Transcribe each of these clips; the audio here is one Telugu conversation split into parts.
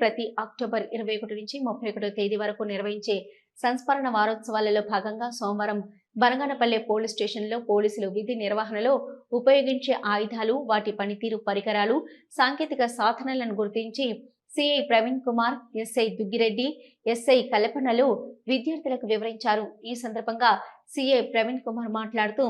ప్రతి అక్టోబర్ ఇరవై ఒకటి నుంచి ముప్పై ఒకటో తేదీ వరకు నిర్వహించే సంస్మరణ వారోత్సవాలలో భాగంగా సోమవారం బనగానపల్లె పోలీస్ స్టేషన్లో పోలీసులు విధి నిర్వహణలో ఉపయోగించే ఆయుధాలు వాటి పనితీరు పరికరాలు సాంకేతిక సాధనలను గుర్తించి CI Praveen Kumar SI Duggireddy SI కల్పనలు విద్యార్థులకు వివరించారు. ఈ సందర్భంగా సిఐ ప్రవీణ్ కుమార్ మాట్లాడుతూ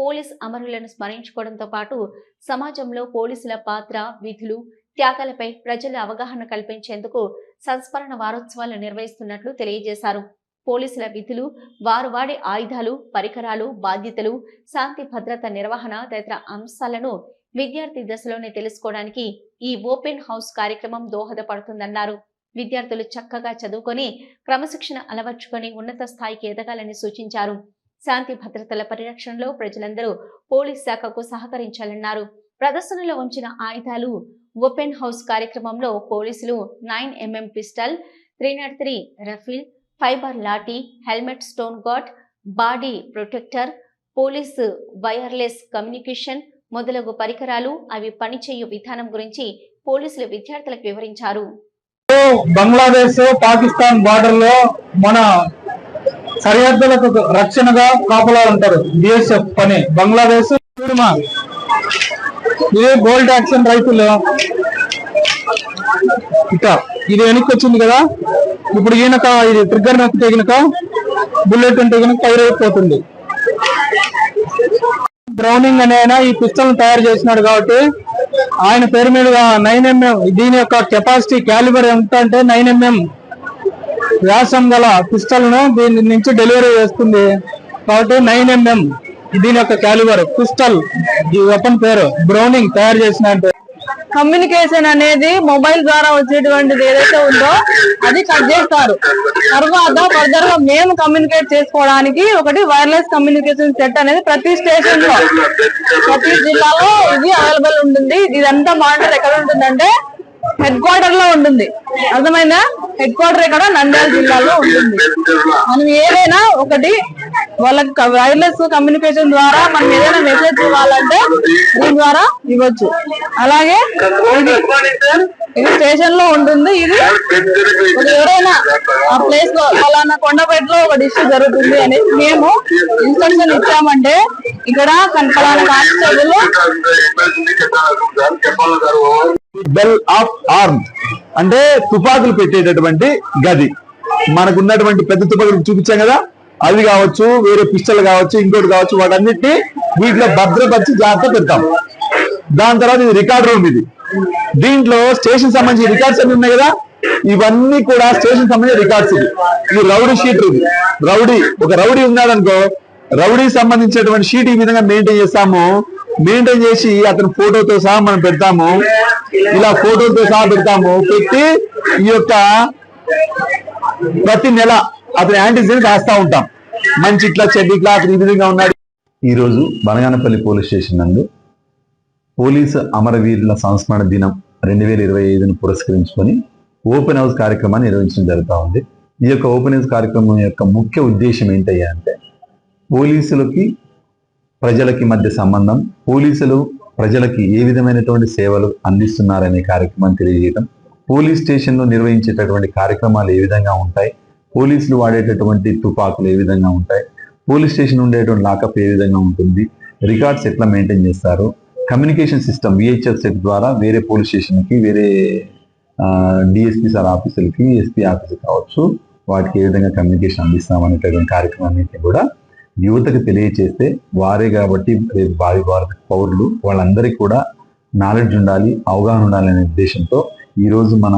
పోలీస్ అమరులను స్మరించుకోవడంతో పాటు సమాజంలో పోలీసుల పాత్ర విధులు త్యాగాలపై ప్రజల అవగాహన కల్పించేందుకు సంస్మరణ వారోత్సవాలు నిర్వహిస్తున్నట్లు తెలియజేశారు. పోలీసుల విధులు వారు వాడే ఆయుధాలు పరికరాలు బాధ్యతలు శాంతి భద్రత నిర్వహణ తదితర అంశాలను విద్యార్థి దశలోనే తెలుసుకోవడానికి ఈ ఓపెన్ హౌస్ కార్యక్రమం దోహదపడుతుందన్నారు. విద్యార్థులు చక్కగా చదువుకొని క్రమశిక్షణ అలవర్చుకొని ఉన్నత స్థాయికి ఎదగాలని సూచించారు. శాంతి భద్రతల పరిరక్షణలో ప్రజలందరూ పోలీస్ శాఖకు సహకరించాలన్నారు. ప్రదర్శనలో ఉంచిన ఆయుధాలు ఓపెన్ హౌస్ కార్యక్రమంలో పోలీసులు nine MM pistol three not three rifle fibre lathi helmet stone guard body protector police wireless communication మొదలగు పరికరాలు అవి పనిచేయు విధానం గురించి పోలీసులు విద్యార్థులకు వివరించారు. బంగ్లాదేశ్ పాకిస్తాన్ బార్డర్లో మన సరిహద్దులకు రక్షణగా కాపలా ఉంటారు బిఎస్ఎఫ్ పని. బంగ్లాదేశ్ ఇది గోల్డ్ యాక్షన్ రైతులు ఇక ఇది వెనక్కి వచ్చింది కదా? ఇప్పుడు ఈయనక ఇది ట్రిగ్గర్ నొక్కితే గనుక బుల్లెట్ ఉంటే గనుక ఫైర్ అయిపోతుంది. బ్రౌనింగ్ అనే ఆయన ఈ పిస్టల్ తయారు చేసినాడు కాబట్టి ఆయన పేరు మీద నైన్ ఎంఎం దీని యొక్క కెపాసిటీ క్యాలిబర్ ఎంత అంటే నైన్ ఎంఎం వ్యాసం గల పిస్టల్ను దీని నుంచి డెలివరీ చేస్తుంది. కాబట్టి నైన్ ఎంఎం దీని యొక్క క్యాలిబర్ పిస్టల్ ఈ వెపన్ పేరు బ్రౌనింగ్ తయారు చేసిన కమ్యూనికేషన్ అనేది మొబైల్ ద్వారా వచ్చేటువంటిది ఏదైతే ఉందో అది కట్ చేస్తారు. తర్వాత ఫర్దర్గా మేము కమ్యూనికేట్ చేసుకోవడానికి ఒకటి వైర్లెస్ కమ్యూనికేషన్ సెట్ అనేది ప్రతి స్టేషన్లో ప్రతి జిల్లాలో ఇది అవైలబుల్ ఉంటుంది. ఇదంతా మానిటర్ ఎక్కడ ఉంటుందంటే హెడ్ క్వార్టర్లో ఉంటుంది. అర్థమైందా? హెడ్ క్వార్టర్ ఇక్కడ నంద్యాల జిల్లాలో ఉంటుంది. మనం ఏదైనా ఒకటి వాళ్ళకి వైర్లెస్ కమ్యూనికేషన్ ద్వారా మనం ఏదైనా మెసేజ్ ఇవ్వాలంటే దీని ద్వారా ఇవ్వచ్చు. అలాగే ఇది ఇది స్టేషన్లో ఉంటుంది. ఇది ఎవరైనా ఆ ప్లేస్లో ఫలానా కొండపేటలో ఒక డిష్ జరుగుతుంది అనేసి మేము ఇన్స్ట్రక్షన్ ఇచ్చామంటే ఇక్కడ కన్- ఫలానా కానిస్టేబుల్ బెల్ ఆఫ్ ఆర్మ్ అంటే తుపాకులు పెట్టేటటువంటి గది. మనకు ఉన్నటువంటి పెద్ద తుపాకులు చూపించాం కదా? అవి కావచ్చు వేరే పిస్టల్ కావచ్చు ఇంకోటి కావచ్చు వాటన్నిటిని వీటిలో భద్రపరిచి జాగ్రత్త పెడతాం. దాని తర్వాత ఇది రికార్డ్ రూమ్ ఇది. దీంట్లో స్టేషన్ సంబంధించి రికార్డ్స్ అన్ని ఉన్నాయి కదా? ఇవన్నీ కూడా స్టేషన్ సంబంధించిన రికార్డ్స్ ఇది. ఇది రౌడీ షీట్ ఇది రౌడీ. ఒక రౌడీ ఉన్నాడనుకో రౌడీ సంబంధించినటువంటి షీట్ ఈ విధంగా మెయింటైన్ చేస్తాము. మెయింటైన్ చేసి అతని ఫోటోతో సహా మనం పెడతాము. ఇలా ఫోటోతో సహా పెడతాము. పెట్టి ఈ యొక్క ప్రతి నెల అతని యాంటీజన్ రాస్తా ఉంటాం. మంచి ఇట్లా చెడ్డి ఇట్లా అతను ఈ విధంగా ఉన్నాడు. ఈ రోజు బనగానపల్లి పోలీస్ స్టేషన్ నందు పోలీసు అమరవీరుల సంస్మరణ దినం రెండు వేల ఇరవై ఐదును పురస్కరించుకొని ఓపెన్ హౌస్ కార్యక్రమాన్ని నిర్వహించడం జరుగుతూ ఉంది. ఈ యొక్క ఓపెన్ హౌస్ కార్యక్రమం యొక్క ముఖ్య ఉద్దేశం ఏంటయ్యా అంటే పోలీసులకి ప్రజలకి మధ్య సంబంధం పోలీసులు ప్రజలకి ఏ విధమైనటువంటి సేవలు అందిస్తున్నారనే కార్యక్రమం తెలియజేయడం పోలీస్ స్టేషన్లో నిర్వహించేటటువంటి కార్యక్రమాలు ఏ విధంగా ఉంటాయి పోలీసులు వాడేటటువంటి తుపాకులు ఏ విధంగా ఉంటాయి పోలీస్ స్టేషన్ ఉండేటువంటి లాకప్ ఏ విధంగా ఉంటుంది రికార్డ్స్ ఎట్లా మెయింటైన్ చేస్తారు కమ్యూనికేషన్ సిస్టమ్ విహెచ్ఎఫ్ సెట్ ద్వారా వేరే పోలీస్ స్టేషన్కి వేరే డిఎస్పీ సార్ ఆఫీసులకి ఎస్పీ ఆఫీసు కావచ్చు వాటికి ఏ విధంగా కమ్యూనికేషన్ అందిస్తామనేటటువంటి కార్యక్రమాన్ని కూడా యువతకు తెలియచేస్తే వారే కాబట్టి రేపు భావి భారత పౌరులు వాళ్ళందరికీ కూడా నాలెడ్జ్ ఉండాలి అవగాహన ఉండాలి అనే ఉద్దేశంతో ఈరోజు మన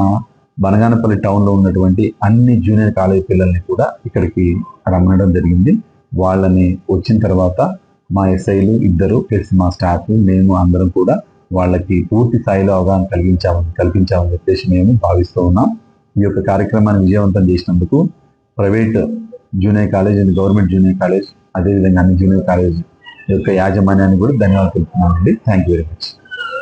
బనగానపల్లి టౌన్లో ఉన్నటువంటి అన్ని జూనియర్ కాలేజ్ పిల్లల్ని కూడా ఇక్కడికి రమ్మనడం జరిగింది. వాళ్ళని వచ్చిన తర్వాత మా ఎస్ఐలు ఇద్దరు ప్లస్ మా స్టాఫ్ మేము అందరం కూడా వాళ్ళకి పూర్తి స్థాయిలో అవగాహన కలిగించామని కల్పించామని చెప్పేసి మేము భావిస్తూ ఉన్నాం. ఈ యొక్క కార్యక్రమాన్ని విజయవంతం చేసినందుకు private junior college and government junior college అదేవిధంగా అన్ని జూనియర్ కాలేజ్ యొక్క యాజమాన్యాన్ని కూడా ధన్యవాదాలు తెలుపుతున్నానండి థ్యాంక్ యూ వెరీ మచ్